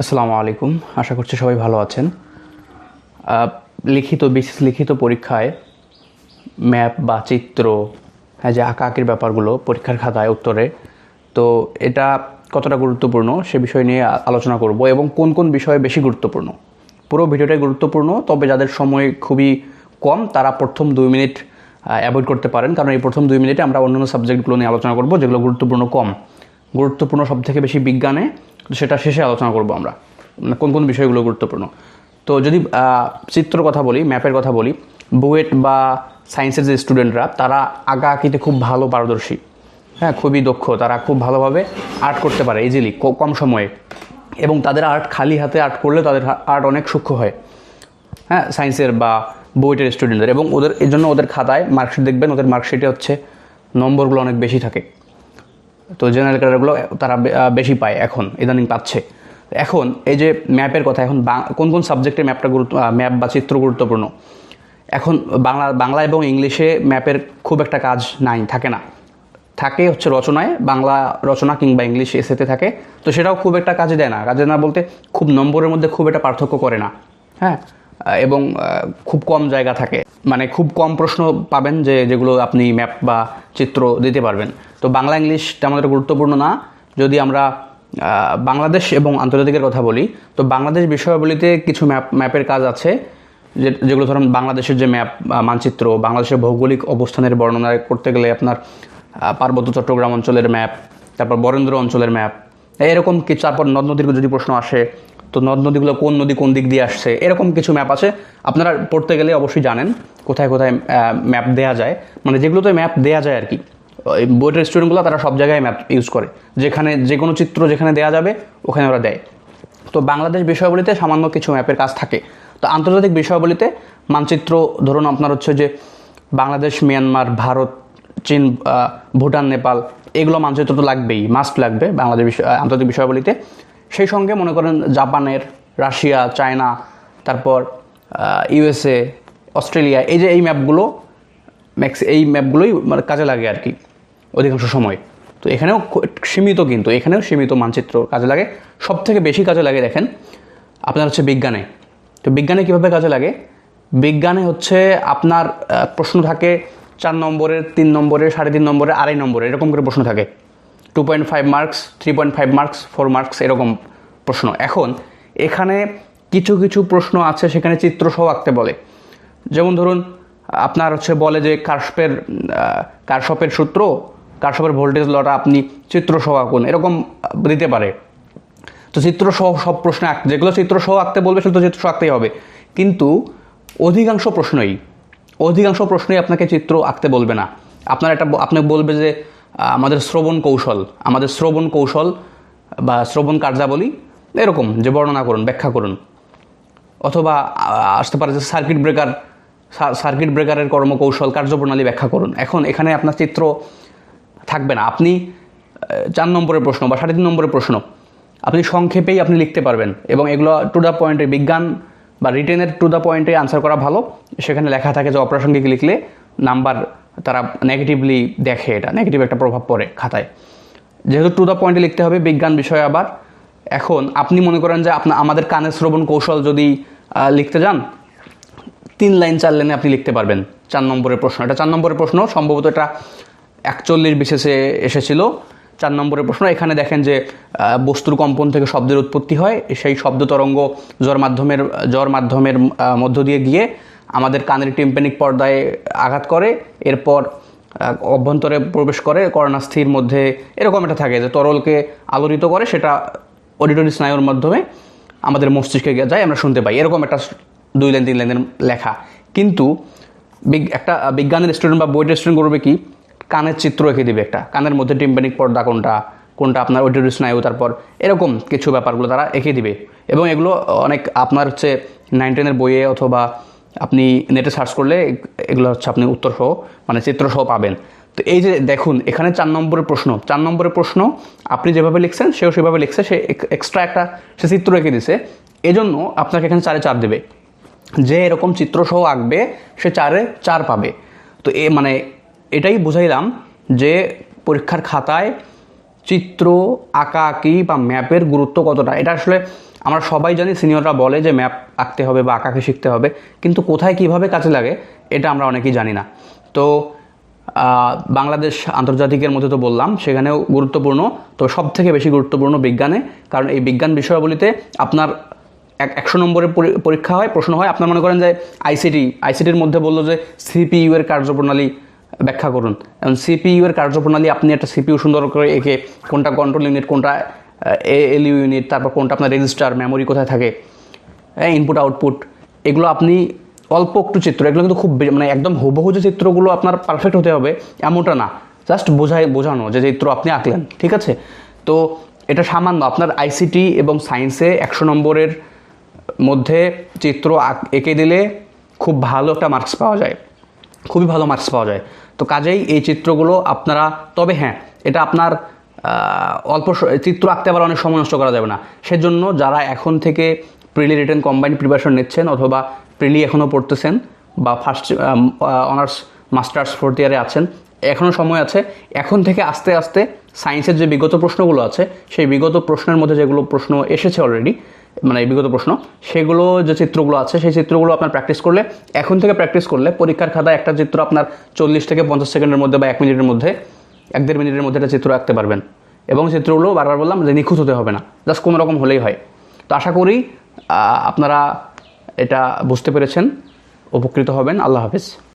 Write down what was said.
আসসালামু আলাইকুম। আশা করছি সবাই ভালো আছেন। লিখিত, বিশেষ লিখিত পরীক্ষায় ম্যাপ বা চিত্র হ্যাঁ যে আঁকা আঁকির ব্যাপারগুলো, পরীক্ষার খাতায় উত্তরে, তো এটা কতটা গুরুত্বপূর্ণ সে বিষয় নিয়ে আলোচনা করব এবং কোন কোন বিষয়ে বেশি গুরুত্বপূর্ণ। পুরো ভিডিওটাই গুরুত্বপূর্ণ, তবে যাদের সময় খুবই কম, তারা প্রথম দুই মিনিট অ্যাভয়েড করতে পারেন। কারণ এই প্রথম দুই মিনিটে আমরা অন্যান্য সাবজেক্টগুলো নিয়ে আলোচনা করব, যেগুলো গুরুত্বপূর্ণ কম। গুরুত্বপূর্ণ সব থেকে বেশি বিজ্ঞানে সেটা শেষে আলোচনা করব আমরা। মানে কোন কোন বিষয়গুলো গুরুত্বপূর্ণ। তো যদি চিত্র কথা বলি, ম্যাপের কথা বলি, বুয়েট বা সায়েন্সের যে স্টুডেন্টরা, তারা আঁকা আঁকিতে খুব ভালো পারদর্শী। হ্যাঁ খুবই দক্ষ, তারা খুব ভালোভাবে আর্ট করতে পারে ইজিলি কম সময়ে। এবং তাদের আর্ট খালি হাতে আর্ট করলে তাদের আর্ট অনেক সূক্ষ্ম হয়। হ্যাঁ সায়েন্সের বা বুয়েটের স্টুডেন্টদের। এবং ওদের এই জন্য ওদের খাতায় মার্কশিট দেখবেন, ওদের মার্কশিটে হচ্ছে নম্বরগুলো অনেক বেশি থাকে। তো জেনারেল ক্যাডারগুলো তারা বেশি পায় এখন, ইদানিং পাচ্ছে। এখন এই যে ম্যাপের কথা, এখন কোন কোন সাবজেক্টে ম্যাপটা গুরুত্ব ম্যাপ বা চিত্র গুরুত্বপূর্ণ? এখন বাংলা বাংলা এবং ইংলিশে ম্যাপের খুব একটা কাজ নাই, থাকে না। থাকে হচ্ছে রচনায়, বাংলা রচনা কিংবা ইংলিশ এসেতে থাকে, তো সেটাও খুব একটা কাজে দেয় না। কাজে না বলতে খুব নম্বরের মধ্যে খুব একটা পার্থক্য করে না। হ্যাঁ? এবং খুব কম জায়গা থাকে। মানে খুব কম প্রশ্ন পাবেন যে, যেগুলো আপনি ম্যাপ বা চিত্র দিতে পারবেন। তো বাংলা ইংলিশটা আমাদের গুরুত্বপূর্ণ না। যদি আমরা বাংলাদেশ এবং আন্তর্জাতিকের কথা বলি, তো বাংলাদেশ বিষয়াবলিতে কিছু ম্যাপ, ম্যাপের কাজ আছে। যে, যেগুলো ধরুন বাংলাদেশের যে ম্যাপ মানচিত্র, বাংলাদেশের ভৌগোলিক অবস্থানের বর্ণনা করতে গেলে আপনার পার্বত্য চট্টগ্রাম অঞ্চলের ম্যাপ, তারপর বরেন্দ্র অঞ্চলের ম্যাপ, এরকম কিছু তারপর নদ নদীর যদি প্রশ্ন আসে তো নদ নদীগুলো কোন নদী কোন দিক দিয়ে আসছে, এরকম কিছু ম্যাপ আছে। আপনারা পড়তে গেলে অবশ্যই জানেন কোথায় কোথায় ম্যাপ দেয়া যায়। মানে যেগুলোতে ম্যাপ দেয়া যায় আর কি বোর্ডের স্টুডেন্টগুলো তারা সব জায়গায় ম্যাপ ইউজ করে। যেখানে, যে কোনো চিত্র যেখানে দেয়া যাবে, ওখানে ওরা দেয়। তো বাংলাদেশ বিষয়াবলিতে সামান্য কিছু ম্যাপের কাজ থাকে। তো আন্তর্জাতিক বিষয়াবলিতে মানচিত্র, ধরুন আপনার হচ্ছে যে বাংলাদেশ, মিয়ানমার, ভারত, চীন ভুটান, নেপাল, এগুলো মানচিত্র তো লাগবেই মাস্ট লাগবে বাংলাদেশ আন্তর্জাতিক বিষয়াবলিতে। সেই সঙ্গে মনে করেন জাপানের, রাশিয়া, চায়না, তারপর ইউএসএ, অস্ট্রেলিয়া, এই যে এই ম্যাপগুলো, ম্যাক্স, এই ম্যাপগুলোই মানে কাজে লাগে আর কি অধিকাংশ সময়। তো এখানেও সীমিত কিন্তু, এখানেও সীমিত মানচিত্র কাজে লাগে। সব থেকে বেশি কাজে লাগে দেখেন, আপনার হচ্ছে বিজ্ঞানে। তো বিজ্ঞানে কীভাবে কাজে লাগে? বিজ্ঞানে হচ্ছে আপনার প্রশ্ন থাকে চার নম্বরের, তিন নম্বরের, সাড়ে তিন নম্বরের, আড়াই নম্বরের, এরকম করে প্রশ্ন থাকে। Two point five marks three point five marks four marks এরকম প্রশ্ন। এখন, এখানে কিছু কিছু প্রশ্ন আছে, সেখানে চিত্রসহ আঁকতে বলে। যেমন ধরুন, আপনার হচ্ছে বলে যে কার্শপের কার্শপের সূত্র কার্শপের ভোল্টেজ লটা আপনি চিত্রসহ আঁকুন, এরকম দিতে পারে। তো চিত্রসহ সব প্রশ্ন আঁক, যেগুলো চিত্রসহ আঁকতে বলবে, সেগুলো চিত্রসহ আঁকতেই হবে। কিন্তু অধিকাংশ প্রশ্নই অধিকাংশ প্রশ্নই আপনাকে চিত্র আঁকতে বলবে না। আপনার একটা আপনাকে বলবে যে আমাদের শ্রবণ কৌশল, আমাদের শ্রবণ কৌশল বা শ্রবণ কার্যাবলী এরকম যে বর্ণনা করুন, ব্যাখ্যা করুন। অথবা আসতে পারে যে সার্কিট ব্রেকার সার্কিট ব্রেকারের কর্মকৌশল, কার্যপ্রণালী ব্যাখ্যা করুন। এখন এখানে আপনার চিত্র থাকবে না। আপনি চার নম্বরের প্রশ্ন বা সাড়ে তিন নম্বরের প্রশ্ন, আপনি সংক্ষেপেই আপনি লিখতে পারবেন এবং এগুলো টু দ্য পয়েন্টে বিজ্ঞান বা রিটেনের টু দ্য পয়েন্টে আনসার করা ভালো। সেখানে লেখা থাকে যে অপ্রাসঙ্গিক লিখলে নাম্বার তারা নেগেটিভলি দেখে এটা নেগেটিভ একটা প্রভাব পড়ে খাতায়। যেহেতু টু দ্য পয়েন্টে লিখতে হবে, বিজ্ঞান বিষয়ে আবার, এখন আপনি মনে করেন যে আপনার আমাদের কানের শ্রবণ কৌশল যদি লিখতে যান, তিন লাইন, চার লাইনে আপনি লিখতে পারবেন। চার নম্বরের প্রশ্ন। এটা চার নম্বরের প্রশ্ন, সম্ভবত এটা একচল্লিশ বিশেষে এসেছিল। চার নম্বরের প্রশ্ন, এখানে দেখেন যে বস্তুর কম্পন থেকে শব্দের উৎপত্তি হয়। সেই শব্দ তরঙ্গ জ্বর মাধ্যমের জ্বর মাধ্যমের মধ্য দিয়ে গিয়ে আমাদের কানের টিম্পেনিক পর্দায় আঘাত করে, এরপর অভ্যন্তরে প্রবেশ করে করণাস্থির মধ্যে, এরকম একটা থাকে যে তরলকে আলোড়িত করে, সেটা অডিটরি স্নায়ুর মাধ্যমে আমাদের মস্তিষ্কে যায়, আমরা শুনতে পাই। এরকম একটা দুই লাইন, তিন লাইনের লেখা। কিন্তু একটা বিজ্ঞানের স্টুডেন্ট বা বইটের স্টুডেন্ট করবে কি, কানের চিত্র এঁকে দিবে একটা। কানের মধ্যে টিম্পানিক পর্দা কোনটা কোনটা আপনার অডিটরি স্নায়ু, তারপর এরকম কিছু ব্যাপারগুলো তারা এঁকে দিবে। এবং এগুলো অনেক, আপনার হচ্ছে নাইন টেনের বইয়ে অথবা আপনি নেটে সার্চ করলে এগুলো হচ্ছে আপনি উত্তর সহ মানে চিত্র সহ পাবেন। তো এই যে দেখুন, এখানে চার নম্বরের প্রশ্ন। চার নম্বরের প্রশ্ন, আপনি যেভাবে লিখছেন, সেও সেভাবে লিখছে, সে এক্সট্রা একটা, সে চিত্র রেখে দিছে। এজন্য আপনাকে এখানে চারে চার দেবে। যে এরকম চিত্রসহ আঁকবে, সে চারে চার পাবে। তো এ মানে এটাই বুঝাইলাম যে পরীক্ষার খাতায় চিত্র, আঁকা, আঁকি বা ম্যাপের গুরুত্ব কতটা। এটা আসলে আমরা সবাই জানি সিনিয়ররা বলে যে ম্যাপ আঁকতে হবে বা আঁকাকে শিখতে হবে, কিন্তু কোথায় কীভাবে কাজে লাগে এটা আমরা অনেকেই জানি না। তো বাংলাদেশ আন্তর্জাতিকের মধ্যে তো বললাম, সেখানেও গুরুত্বপূর্ণ, তো সব থেকে বেশি গুরুত্বপূর্ণ বিজ্ঞানে, কারণ এই বিজ্ঞান বিষয়াবলিতে আপনার এক, একশো নম্বরের পরি- পরীক্ষা হয়, প্রশ্ন হয়, আপনার মনে করেন যে আইসিটি আইসিটির মধ্যে বলল যে সিপিইউ এর কার্যপ্রণালী ব্যাখ্যা করুন। এবং সিপিইউ এর কার্যপ্রণালী, আপনি একটা সিপিইউ সুন্দর করে এঁকে কোনটা কন্ট্রোল ইউনিট কোনটা এলইউ ইউনিট, তারপর কোনটা আপনার রেজিস্টার, মেমোরি কোথায় থাকে হ্যাঁ ইনপুট আউটপুট এগুলো আপনি অল্প একটু চিত্র, এগুলো কিন্তু খুব মানে একদম হুবহু যে চিত্রগুলো আপনার পারফেক্ট হতে হবে, এমনটা না। জাস্ট বোঝাই বোঝানো যে চিত্র আপনি আঁকলেন, ঠিক আছে? তো এটা সামান্য আপনার আইসিটি এবং সায়েন্সে একশো নম্বরের মধ্যে চিত্র এঁকে দিলে খুব ভালো একটা মার্কস পাওয়া যায়। খুবই ভালো মার্কস পাওয়া যায়। তো কাজেই এই চিত্রগুলো আপনারা তবে হ্যাঁ এটা আপনার অল্প চিত্র আঁকতে আবার অনেক সময় নষ্ট করা যাবে না। সেজন্য যারা এখন থেকে প্রিলি রিটার্ন কম্বাইন্ড প্রিপারেশন নিচ্ছেন অথবা প্রিলি এখনও পড়তেছেন বা ফার্স্ট অনার্স, মাস্টার্স ফোর্থ ইয়ারে আছেন, এখনও সময় আছে। এখন থেকে আস্তে আস্তে সায়েন্সের যে বিগত প্রশ্নগুলো আছে, সেই বিগত প্রশ্নের মধ্যে যেগুলো প্রশ্ন এসেছে অলরেডি মানে বিগত প্রশ্ন, সেগুলো যে চিত্রগুলো আছে, সেই চিত্রগুলো আপনার প্র্যাকটিস করলে, এখন থেকে প্র্যাকটিস করলে পরীক্ষার খাতায় একটা চিত্র আপনার চল্লিশ থেকে পঞ্চাশ সেকেন্ডের মধ্যে বা এক মিনিটের মধ্যে এক দেড় মিনিটের মধ্যে একটা চিত্র আঁকতে পারবেন। এবং চিত্রগুলো বারবার বললাম যে নিখুঁত হতে হবে না, জাস্ট কোনো রকম হলেই হয়। তো আশা করি আপনারা এটা বুঝতে পেরেছেন। উপকৃত হবেন। আল্লাহ হাফিজ।